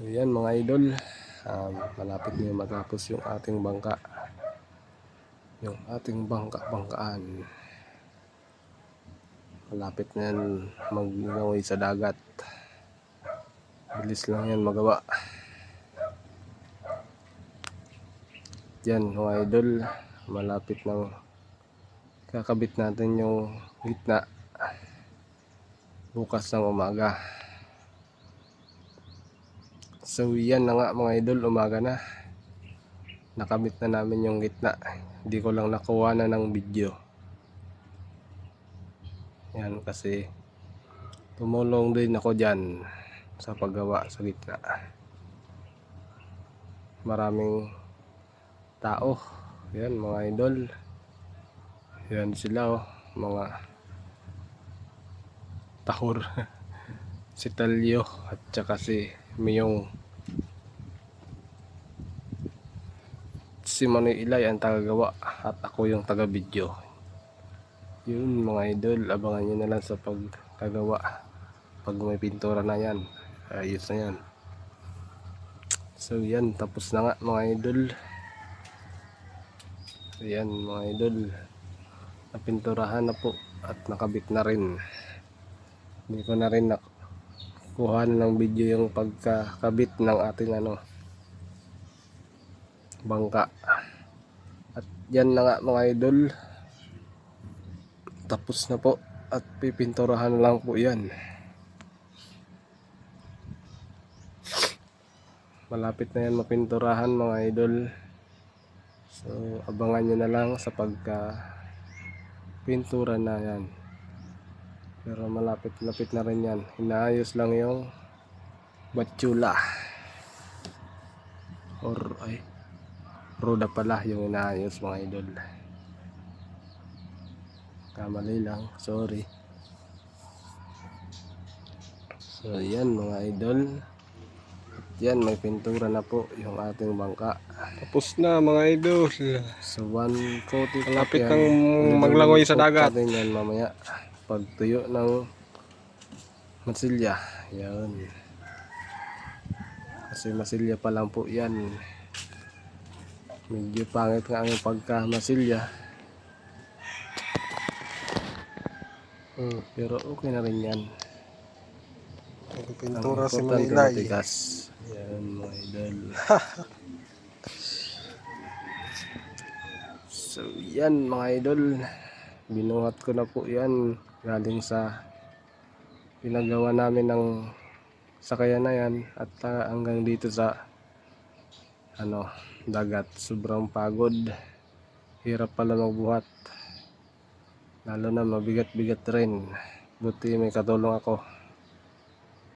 So yan mga idol, um, malapit na matapos yung ating bangka. Yung ating bangka-bangkaan. Malapit na yan magngamoy sa dagat. Bilis lang yan magawa. Yan mga idol, malapit nang kakabit natin yung gitna bukas ng umaga. So yan na nga mga idol, umaga na. Nakabit na namin yung gitna. Hindi ko lang nakuha na ng video. Yan kasi tumulong din ako dyan sa paggawa sa gitna. Maraming tao. Yan mga idol. Yan sila oh, mga tahor. si Talyo at saka si Miyong si Manoy Ilay ang tagagawa at ako yung taga-video. Yun mga idol, abangan nyo na lang sa pagkagawa. Pag may pintura na yan, ayos na yan. So yan, tapos na nga mga idol. Yan mga idol, napinturahan na po at nakabit na rin. Hindi ko na rin nakuha ng video yung pagkakabit ng ating ano bangka. At yan na nga mga idol. Tapos na po at pipinturahan lang po yan. Malapit na yan mapinturahan mga idol. So abangan nyo na lang sa pagka pintura na yan. Pero malapit-lapit na rin yan. Inaayos lang yung batsula. Or ay roda pala yung inaayos mga idol. Kamali lang, sorry. So yan mga idol. Yan may pintura na po yung ating bangka. Tapos na mga idol. So one coating Malapit nang maglangoy sa dagat. natin yan mamaya. Pag tuyo ng masilya. Yan. Kasi masilya pa lang po yan. Medyo pangit nga ang pagka masilya. Hmm. Pero okay na rin yan. Pintura si importante Manilay. matigas. Yan mga idol. so yan mga idol. Binuhat ko na po yan. Galing sa pinagawa namin ng sakayan na yan. At ah, hanggang dito sa ano dagat. Sobrang pagod. Hirap pala magbuhat. Lalo na mabigat-bigat rin. Buti may katulong ako.